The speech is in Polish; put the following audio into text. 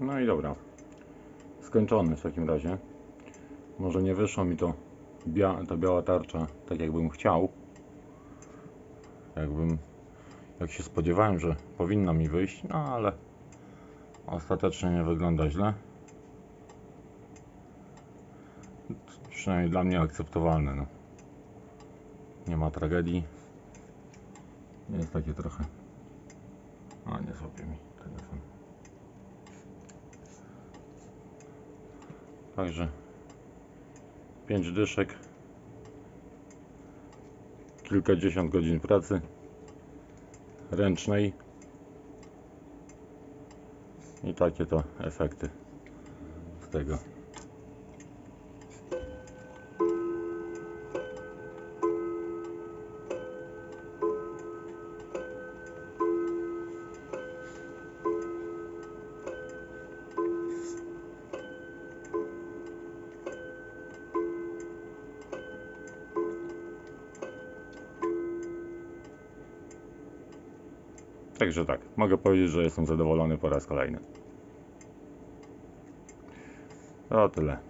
No i dobra. Skończony w takim razie. Może nie wyszło mi to bia ta biała tarcza tak jakbym chciał. Jakbym jak się spodziewałem, że powinna mi wyjść, no ale ostatecznie nie wygląda źle. Przynajmniej dla mnie akceptowalne. No. Nie ma tragedii. Jest takie trochę. A nie złapie mi telefon. Także 5 dyszek. Kilkadziesiąt godzin pracy ręcznej. I takie to efekty z tego. Także tak, mogę powiedzieć, że jestem zadowolony po raz kolejny. To tyle.